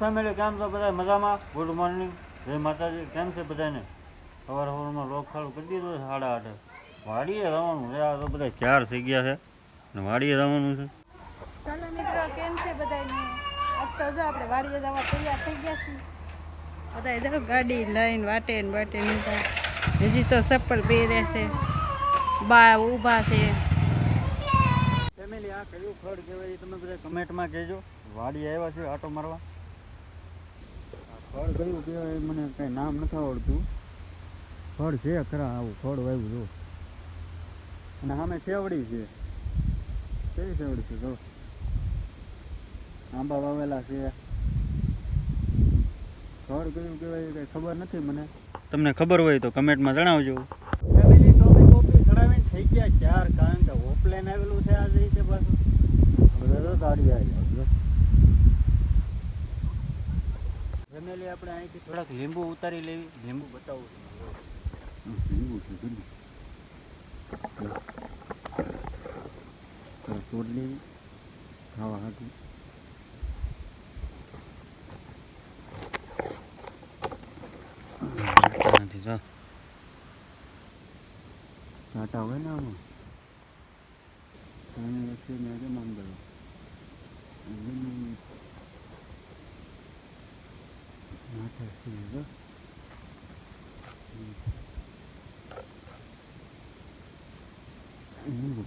Family કેમ છો બધા મજામાં? Good morning. જય માતાજી. કેમ છે બધાને સવાર સવારમાં લોક ચાલુ કરી દીધું છે સાડા આઠે. વાડીએ જવાનું છે. આ તો બધા ચાર થઈ ગયા છે અને વાડીએ જવાનું છે. ચાલો મિત્રો કેમ છે બધાને આજ તો જો આપણે વાડીએ જવા તૈયાર થઈ ગયા છીએ. બધા જો ગાડી લઈને વાટે ને વાટે નીકળ્યા હજી તો ચપ્પલ પહેરે છે. બા ઊભા છે. ફેમિલી આ કયું ખડ કહેવાય તમે બધા કમેન્ટમાં કહેજો. વાડી આવ્યા છે આટો મારવા. ફળ કયું કહેવાય મને કંઈ નામ નથી આવડતું. ફળ છે ખરા આવું ફળ વાવ્યું જો અને સામે સેવડી છે. કેવી સેવડી છે જો આંબા વાવેલા છે. ફળ કયું કહેવાય કંઈ ખબર નથી મને. તમને ખબર હોય તો કમેન્ટમાં જણાવજો. ફેમિલી ટોપી કોપી ચડાવીને થઈ ગયા ચાર કારણ કે ઓફલાઈન આવેલું છે આ તે પાછું. બધા તો ગાડી આવી આવજો આપણે અહીંથી થોડાક લીંબુ ઉતારી લેવી. લીંબુ બતાવું છું. લીંબુ છે લીંબુ તોડલી ખાવા હતું કાંટા હોય ને આમાં? આની વચ્ચે મેં કેમ આમ કર્યો માથે છે જો લીંબુ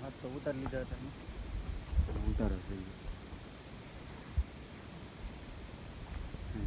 હાથ તો ઉતાર લીધા હતા ઉતારો થઈ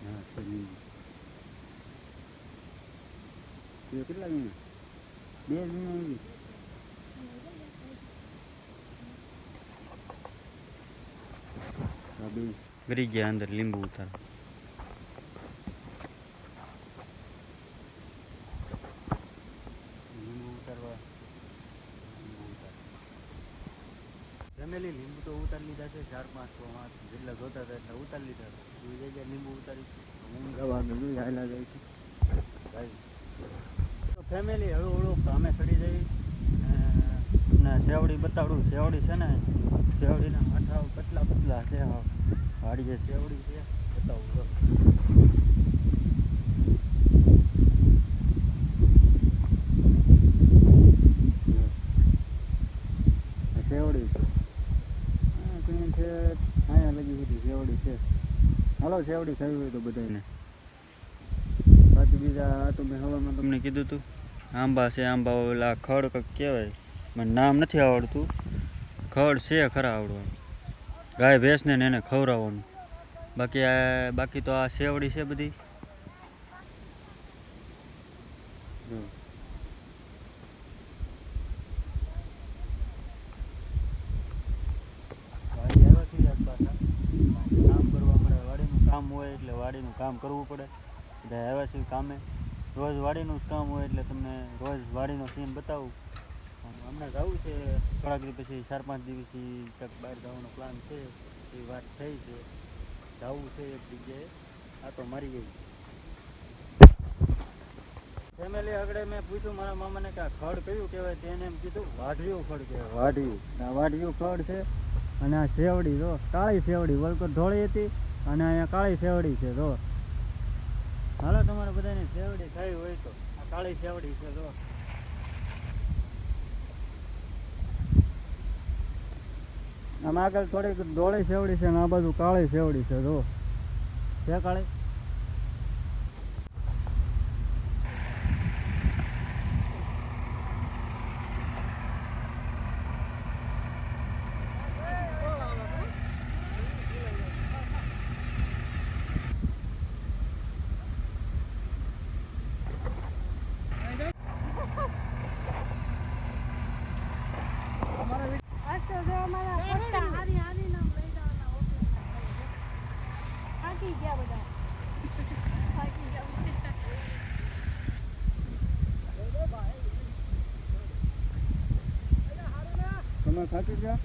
હા લીંબુ લીંબુ એ કેટલા વીણા બે વીણા આવી હા બે ગરી ગયા અંદર લીંબુ ઉતાર લીંબુ ઉતારવા લીંબુ ઉતાર લીંબુ તો ઉતારી લીધા છે ચાર પાંચ છ પાંચ જેટલા જોતા હતા એટલે ઉતારી લીધા છે એ જગ્યાએ લીંબુ ઉતારી હું દવા હાલા જાય છે ભાઈ તો ફેમિલી હળુ હળુ કામે ચડી જઈ ને સેવડી બતાડું સેવડી છે ને સેવડીના માથા પતલા પતલા છે સેવડી છે. બતાવું સેવડી છે? છે હાલો સેવડી ખાવી હોય તો બધાને બાકી બીજા તો મેં હવામાં તમને કીધું હતું આંબા છે આંબા ઓલા ખડ કંઈક કહેવાય. મને નામ નથી આવડતું. ખડ છે ખરા આવડવાનું. ગાય ભેંસને ને એને ખવડાવવાનું. બાકી આ, બાકી તો આ સેવડી છે બધી. કામ હોય એટલે વાડીનું કામ કરવું પડે. બધા આવ્યા કામે. રોજ વાડીનું જ કામ હોય એટલે તમને રોજ વાડીનો સીન બતાવું. હમણાં જવું છે. થોડાક પછી ચાર પાંચ દિવસથી ક્યાંક બહાર જવાનો પ્લાન છે. એ વાત થઈ છે. જવું છે એક જગ્યાએ. આ તો મારી ગઈ. ફેમિલી આગળ મેં પૂછ્યું, મારા મામાને કે આ ખડ કયું કહેવાય? તેને એમ કીધું, વાઢિયું ખડ કહેવાય. વાઢિયું. આ વાઢિયું ખડ છે અને આ સેવડી જો, કાળી સેવડી વલકો ધોળી હતી અને અહીંયા કાળી સેવડી છે, જો. હાલો, તમારે બધાને સેવડી થઈ હોય તો. આ કાળી સેવડી છે, જો. આમ આગળ થોડીક ડોળી સેવડી છે ને આ બાજુ કાળી સેવડી છે, જો. છે કાળી આ તો જો અમારા પટ્ટા હારી હારી નામ લઈ જવાના ઓફિસ થાકી ગયા બધા થાકી ગયા તમે થાકી ગયા?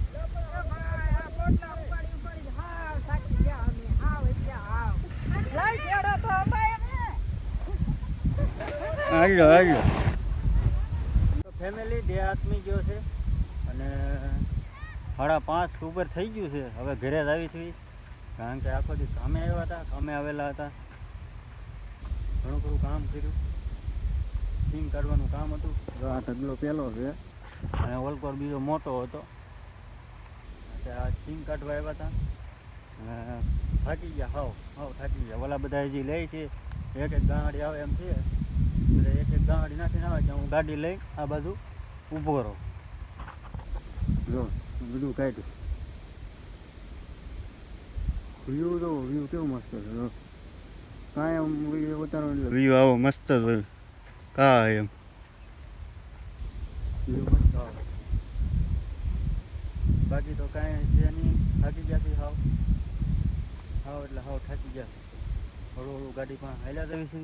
આવ્યો આવ્યો ફેમિલી બે આત્મી ગયો છે અને સાડા પાંચ ઉપર થઈ ગયું છે. હવે ઘરે જ આવી થઈ કારણ કે આખો દી કામે આવ્યા હતા કામે આવેલા હતા. ઘણું ખરું કામ કર્યું. સીમ કાઢવાનું કામ હતું. જો આ ઢગલો પહેલો છે. અને વલકોર બીજો મોટો હતો. સીમ કાઢવા આવ્યા હતા અને થાકી ગયા હાવ હાવ થાકી ગયા. ઓલા બધા હજી લે છે એક એક ગાડી આવે એમ છે. એટલે એક એક ગાડી નાખીને આવે ત્યાં હું ગાડી લઈ આ બાજુ ઊભો રહો. જો બધું કાઢ્યું. વ્યૂ તો વ્યૂ કેવું મસ્ત છે કાંઈ આમ વ્યૂ આવો મસ્ત જ હોય કા એમ બાકી તો કાંઈ છે નહીં. થાકી ગયા છે હાવ. હાવ એટલે હાવ થાકી ગયા હળું હળું ગાડી પાસે હાલ્યા જવી છે.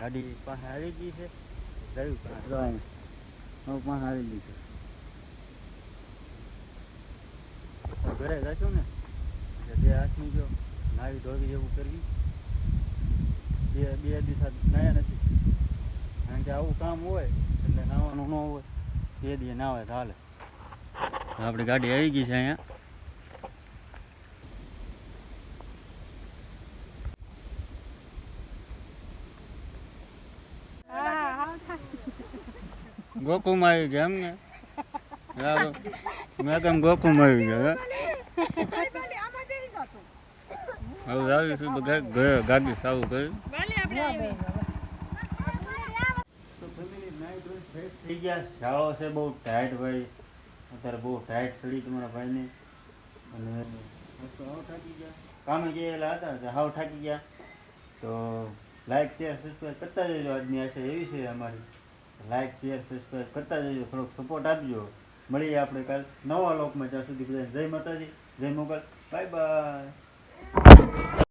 ગાડી પાસે આવી ગઈ છે. ગયું હવે પાસે આવી ગઈ છે. ઘરે જશું ને? એટલે બે હાથની જો નાવી ધોવી એવું કરવી. બે બે દિવસ નાયા નથી. કારણ કે આવું કામ હોય એટલે નાવાનું ન હોય. બે દિવસ નાવે હાલે. આપણી ગાડી આવી ગઈ છે અહીંયા. ગોકુમ આવી ગયા એમ ને બરાબર મેં કેમ ગોકુમ આવી ગયા હવે આવીશું બધા ગયા ગાડી સાવું કરી. ભલે થઈ ગયા. છે બહુ ટાઈટ ભાઈ. અત્યારે બહુ ટાઈટ ચડી તમારા ભાઈને. અને હાવ થાકી ગયા કામે ગયેલા હતા હાવ થાકી ગયા. તો લાઈક શેર સબસ્ક્રાઈબ કરતા જજો આજની આશા એવી છે અમારી. લાઈક શેર સબસ્ક્રાઈબ કરતા જજો, થોડોક સપોર્ટ આપજો. મળીએ આપણે કાલ નવા લોકમાં ત્યાં સુધી જય માતાજી, જય મોગલ. Bye bye